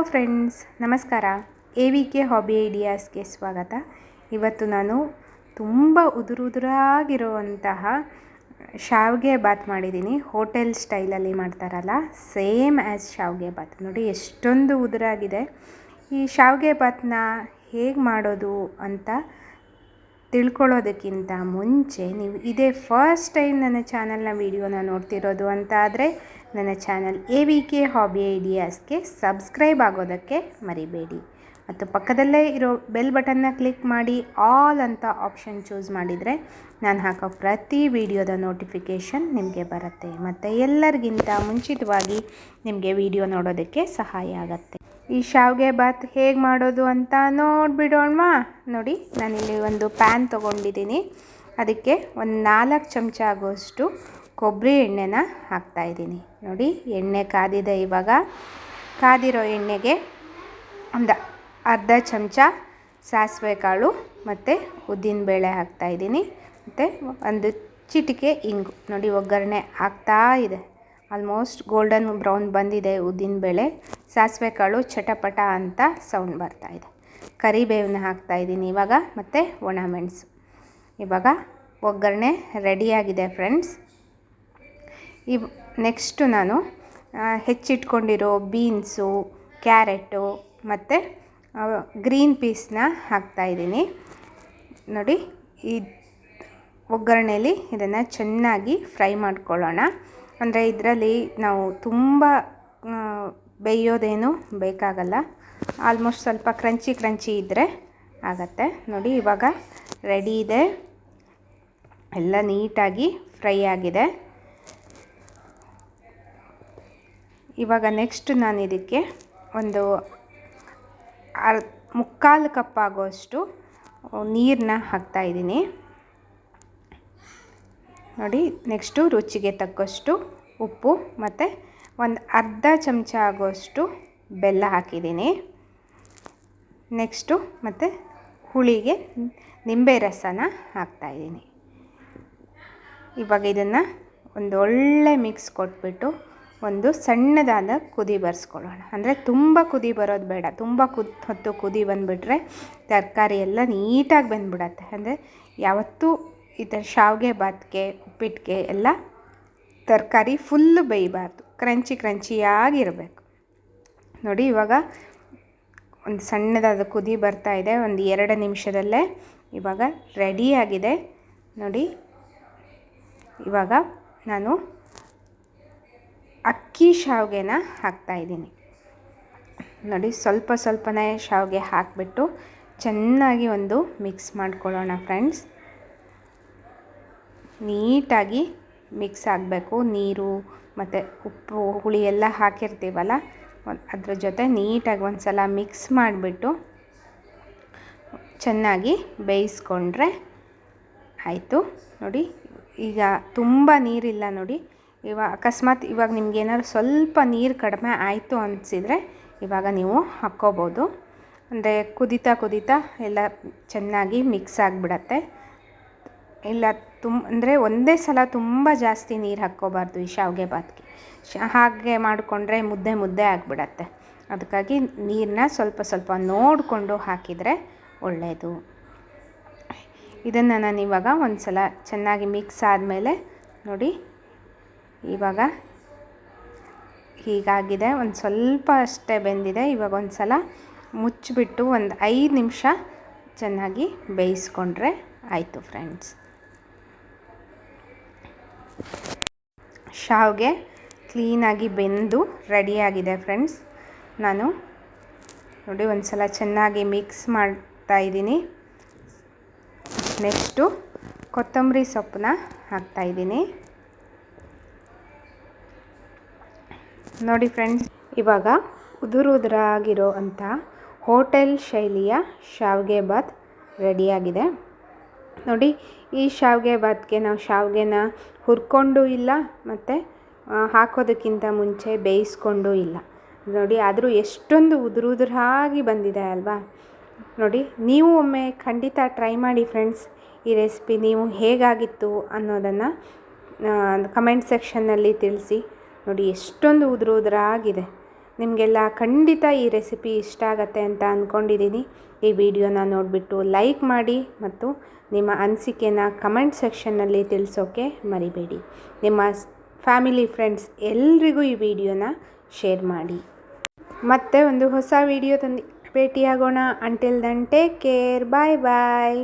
Hello friends ನಮಸ್ಕಾರ. A V K hobby ಐಡಿಯಾಸ್ಗೆ ಸ್ವಾಗತ. ಇವತ್ತು ನಾನು ತುಂಬ ಉದುರುದುರಾಗಿರುವಂತಹ ಶಾವ್ಗೆ ಬಾತ್ ಮಾಡಿದ್ದೀನಿ. ಹೋಟೆಲ್ ಸ್ಟೈಲಲ್ಲಿ ಮಾಡ್ತಾರಲ್ಲ, ಸೇಮ್ ಆ್ಯಸ್ ಶಾವ್ಗೆ ಬಾತ್ ನೋಡಿ, ಎಷ್ಟೊಂದು ಉದುರಾಗಿದೆ. ಈ ಶಾವಿಗೆ ಬಾತನ್ನ ಹೇಗೆ ಮಾಡೋದು ಅಂತ ತಿಳ್ಕೊಳ್ಳೋದಕ್ಕಿಂತ ಮುಂಚೆ ನೀವು ಇದೇ ಫಸ್ಟ್ ಟೈಮ್ ನನ್ನ ಚಾನಲ್ನ ವೀಡಿಯೋನ ನೋಡ್ತಿರೋದು ಅಂತ ಆದರೆ ನನ್ನ channel A V K hobby ಐಡಿಯಾಸ್ಗೆ subscribe ಆಗೋದಕ್ಕೆ ಮರಿಬೇಡಿ. ಮತ್ತು ಪಕ್ಕದಲ್ಲೇ ಇರೋ ಬೆಲ್ ಬಟನ್ನ ಕ್ಲಿಕ್ ಮಾಡಿ ಆಲ್ ಅಂತ ಆಪ್ಷನ್ ಚೂಸ್ ಮಾಡಿದರೆ ನಾನು ಹಾಕೋ ಪ್ರತಿ ವಿಡಿಯೋದ ನೋಟಿಫಿಕೇಷನ್ ನಿಮಗೆ ಬರುತ್ತೆ. ಮತ್ತು ಎಲ್ಲರಿಗಿಂತ ಮುಂಚಿತವಾಗಿ ನಿಮಗೆ ವಿಡಿಯೋ ನೋಡೋದಕ್ಕೆ ಸಹಾಯ ಆಗುತ್ತೆ. ಈ ಶಾವಿಗೆ ಬಾತ್ ಹೇಗೆ ಮಾಡೋದು ಅಂತ ನೋಡಿಬಿಡೋಣ ನೋಡಿ, ನಾನಿಲ್ಲಿ ಒಂದು ಪ್ಯಾನ್ ತೊಗೊಂಡಿದ್ದೀನಿ. ಅದಕ್ಕೆ ಒಂದು ನಾಲ್ಕು ಚಮಚ ಆಗೋಷ್ಟು ಕೊಬ್ಬರಿ ಎಣ್ಣೆನ ಹಾಕ್ತಾಯಿದ್ದೀನಿ ನೋಡಿ, ಎಣ್ಣೆ ಕಾದಿದೆ ಇವಾಗ. ಕಾದಿರೋ ಎಣ್ಣೆಗೆ ಒಂದು ಅರ್ಧ ಚಮಚ ಸಾಸಿವೆ ಕಾಳು ಮತ್ತು ಉದ್ದಿನಬೇಳೆ ಹಾಕ್ತಾಯಿದ್ದೀನಿ ಮತ್ತು ಒಂದು ಚಿಟಿಕೆ ಇಂಗು. ನೋಡಿ, ಒಗ್ಗರಣೆ ಹಾಕ್ತಾ ಇದೆ. ಆಲ್ಮೋಸ್ಟ್ ಗೋಲ್ಡನ್ ಬ್ರೌನ್ ಬಂದಿದೆ ಉದ್ದಿನಬೇಳೆ ಸಾಸಿವೆ ಕಾಳು ಚಟಪಟ ಅಂತ ಸೌಂಡ್ ಬರ್ತಾಯಿದೆ ಕರಿಬೇವನ್ನ ಹಾಕ್ತಾಯಿದ್ದೀನಿ ಇವಾಗ, ಮತ್ತು ಒಣಮೆಣಸು ಇವಾಗ ಒಗ್ಗರಣೆ ರೆಡಿಯಾಗಿದೆ ಫ್ರೆಂಡ್ಸ್ ಇವ್ ನೆಕ್ಸ್ಟು ನಾನು ಹೆಚ್ಚಿಟ್ಕೊಂಡಿರೋ ಬೀನ್ಸು ಕ್ಯಾರೆಟು ಮತ್ತು ಗ್ರೀನ್ ಪೀಸ್ನ ಹಾಕ್ತಾಯಿದ್ದೀನಿ ನೋಡಿ, ಈ ಒಗ್ಗರಣೆಯಲ್ಲಿ ಇದನ್ನು ಚೆನ್ನಾಗಿ ಫ್ರೈ ಮಾಡ್ಕೊಳ್ಳೋಣ. ಅಂದರೆ ಇದರಲ್ಲಿ ನಾವು ತುಂಬ ಬೇಯೋದೇನು ಬೇಕಾಗಲ್ಲ. ಆಲ್ಮೋಸ್ಟ್ ಸ್ವಲ್ಪ ಕ್ರಂಚಿ ಕ್ರಂಚಿ ಇದ್ದರೆ ಆಗತ್ತೆ. ನೋಡಿ, ಇವಾಗ ರೆಡಿ ಇದೆ. ಎಲ್ಲ ನೀಟಾಗಿ ಫ್ರೈ ಆಗಿದೆ. ಇವಾಗ ನೆಕ್ಸ್ಟ್ ನಾನು ಇದಕ್ಕೆ ಒಂದು ಅರ್, ಮುಕ್ಕಾಲು ಕಪ್ ಆಗೋಷ್ಟು ನೀರನ್ನ ಹಾಕ್ತಾಯಿದ್ದೀನಿ ನೋಡಿ, ನೆಕ್ಸ್ಟು ರುಚಿಗೆ ತಕ್ಕಷ್ಟು ಉಪ್ಪು ಮತ್ತು ಒಂದು ಅರ್ಧ ಚಮಚ ಆಗೋಷ್ಟು ಬೆಲ್ಲ ಹಾಕಿದ್ದೀನಿ. ನೆಕ್ಸ್ಟು ಮತ್ತು ಹುಳಿಗೆ ನಿಂಬೆ ರಸನ ಹಾಕ್ತಾಯಿದ್ದೀನಿ ಇವಾಗ ಇದನ್ನು ಒಂದು ಒಳ್ಳೆ ಮಿಕ್ಸ್ ಕೊಟ್ಬಿಟ್ಟು ಒಂದು ಸಣ್ಣದಾದ ಕುದಿ ಬರ್ಸ್ಕೊಳ್ಳೋಣ. ಅಂದರೆ ತುಂಬ ಕುದಿ ಬರೋದು ಬೇಡ. ತುಂಬ ಕುದ್ ಹೊತ್ತು ಕುದಿ ಬಂದುಬಿಟ್ರೆ ತರಕಾರಿ ಎಲ್ಲ ನೀಟಾಗಿ ಬಂದುಬಿಡತ್ತೆ. ಅಂದರೆ ಯಾವತ್ತೂ ಈ ಥರ ಶಾವಿಗೆ ಬಾತ್ಗೆ ಉಪ್ಪಿಟ್ಟಿಗೆ ಎಲ್ಲ ತರಕಾರಿ ಫುಲ್ಲು ಬೇಯಬಾರ್ದು. ಕ್ರಂಚಿ ಕ್ರಂಚಿಯಾಗಿರಬೇಕು ನೋಡಿ, ಇವಾಗ ಒಂದು ಸಣ್ಣದಾದ ಕುದಿ ಬರ್ತಾ ಇದೆ. ಒಂದು ಎರಡು ನಿಮಿಷದಲ್ಲೇ ಇವಾಗ ರೆಡಿಯಾಗಿದೆ ನೋಡಿ, ಇವಾಗ ನಾನು ಅಕ್ಕಿ ಶಾವಿಗೆನ ಹಾಕ್ತಾಯಿದ್ದೀನಿ ನೋಡಿ, ಸ್ವಲ್ಪ ಸ್ವಲ್ಪನೇ ಶಾವಿಗೆ ಹಾಕಿಬಿಟ್ಟು ಚೆನ್ನಾಗಿ ಒಂದು ಮಿಕ್ಸ್ ಮಾಡ್ಕೊಳ್ಳೋಣ ಫ್ರೆಂಡ್ಸ್ ನೀಟಾಗಿ ಮಿಕ್ಸ್ ಆಗಬೇಕು. ನೀರು ಮತ್ತು ಉಪ್ಪು, ಹುಳಿ ಎಲ್ಲ ಹಾಕಿರ್ತೀವಲ್ಲ, ಅದ್ರ ಜೊತೆ ನೀಟಾಗಿ ಒಂದು ಸಲ ಮಿಕ್ಸ್ ಮಾಡಿಬಿಟ್ಟು ಚೆನ್ನಾಗಿ ಬೇಯಿಸ್ಕೊಂಡ್ರೆ ಆಯಿತು. ನೋಡಿ, ಈಗ ತುಂಬ ನೀರಿಲ್ಲ ನೋಡಿ. ಇವಾಗ ಅಕಸ್ಮಾತ್ ಇವಾಗ ನಿಮ್ಗೆ ಏನಾದ್ರು ಸ್ವಲ್ಪ ನೀರು ಕಡಿಮೆ ಆಯಿತು ಅನಿಸಿದರೆ ಇವಾಗ ನೀವು ಹಾಕ್ಕೋಬೋದು. ಅಂದರೆ ಕುದಿತಾ ಕುದಿತಾ ಎಲ್ಲ ಚೆನ್ನಾಗಿ ಮಿಕ್ಸ್ ಆಗಿಬಿಡತ್ತೆ. ಇಲ್ಲ ತುಂಬ ಅಂದರೆ ಒಂದೇ ಸಲ ತುಂಬ ಜಾಸ್ತಿ ನೀರು ಹಾಕ್ಕೋಬಾರ್ದು ಈ ಶಾವಿಗೆ ಬಾತ್ಗೆ ಹಾಗೆ ಮಾಡಿಕೊಂಡ್ರೆ ಮುದ್ದೆ ಮುದ್ದೆ ಆಗಿಬಿಡತ್ತೆ. ಅದಕ್ಕಾಗಿ ನೀರನ್ನ ಸ್ವಲ್ಪ ಸ್ವಲ್ಪ ನೋಡಿಕೊಂಡು ಹಾಕಿದರೆ ಒಳ್ಳೆಯದು ಇದನ್ನು ನಾನು ಇವಾಗ ಒಂದು ಸಲ ಚೆನ್ನಾಗಿ ಮಿಕ್ಸ್ ಆದಮೇಲೆ ನೋಡಿ, ಇವಾಗ ಹೀಗಾಗಿದೆ. ಒಂದು ಸ್ವಲ್ಪ ಅಷ್ಟೇ ಬೆಂದಿದೆ. ಇವಾಗ ಒಂದು ಸಲ ಮುಚ್ಚಿಬಿಟ್ಟು ಒಂದು ಐದು ನಿಮಿಷ ಚೆನ್ನಾಗಿ ಬೇಯಿಸ್ಕೊಂಡ್ರೆ ಆಯಿತು ಫ್ರೆಂಡ್ಸ್ ಶಾವಿಗೆ ಕ್ಲೀನಾಗಿ ಬೆಂದು ರೆಡಿಯಾಗಿದೆ ಫ್ರೆಂಡ್ಸ್. ನಾನು ನೋಡಿ ಒಂದು ಸಲ ಚೆನ್ನಾಗಿ ಮಿಕ್ಸ್ ಮಾಡ್ತಾ ಇದ್ದೀನಿ. ನೆಕ್ಸ್ಟು ಕೊತ್ತಂಬರಿ ಸೊಪ್ಪನ್ನ ಹಾಕ್ತಾಯಿದ್ದೀನಿ ನೋಡಿ ಫ್ರೆಂಡ್ಸ್, ಇವಾಗ ಉದುರು ಉದುರಾಗಿರೋ ಅಂಥ ಹೋಟೆಲ್ ಶೈಲಿಯ ಶಾವಿಗೆ ಬಾತ್ ರೆಡಿಯಾಗಿದೆ. ನೋಡಿ, ಈ ಶಾವಿಗೆ ಬಾತ್ಗೆ ನಾವು ಶಾವಿಗೆನ ಹುರ್ಕೊಂಡು ಇಲ್ಲ, ಮತ್ತು ಹಾಕೋದಕ್ಕಿಂತ ಮುಂಚೆ ಬೇಯಿಸ್ಕೊಂಡು ಇಲ್ಲ. ನೋಡಿ, ಆದರೂ ಎಷ್ಟೊಂದು ಉದುರುದುರಾಗಿ ಬಂದಿದೆ ಅಲ್ವಾ? ನೋಡಿ, ನೀವು ಒಮ್ಮೆ ಖಂಡಿತ ಟ್ರೈ ಮಾಡಿ ಫ್ರೆಂಡ್ಸ್, ಈ ರೆಸಿಪಿ ನೀವು ಹೇಗಾಗಿತ್ತು ಅನ್ನೋದನ್ನು ಕಮೆಂಟ್ ಸೆಕ್ಷನ್ನಲ್ಲಿ ತಿಳಿಸಿ. ನೋಡಿ, ಎಷ್ಟೊಂದು ಉದುರು ಉದುರಾಗಿದೆ. ನಿಮಗೆಲ್ಲ ಖಂಡಿತ ಈ ರೆಸಿಪಿ ಇಷ್ಟ ಆಗತ್ತೆ ಅಂತ ಅಂದ್ಕೊಂಡಿದ್ದೀನಿ ಈ ವಿಡಿಯೋನ ನೋಡಿಬಿಟ್ಟು ಲೈಕ್ ಮಾಡಿ ಮತ್ತು ನಿಮ್ಮ ಅನಿಸಿಕೆನ ಕಮೆಂಟ್ ಸೆಕ್ಷನ್ನಲ್ಲಿ ತಿಳಿಸೋಕೆ ಮರಿಬೇಡಿ. ನಿಮ್ಮ ಫ್ಯಾಮಿಲಿ ಫ್ರೆಂಡ್ಸ್ ಎಲ್ರಿಗೂ ಈ ವಿಡಿಯೋನ ಶೇರ್ ಮಾಡಿ. ಮತ್ತೆ ಒಂದು ಹೊಸ ವಿಡಿಯೋ ತಂದು ಭೇಟಿಯಾಗೋಣ. Until then take care bye bye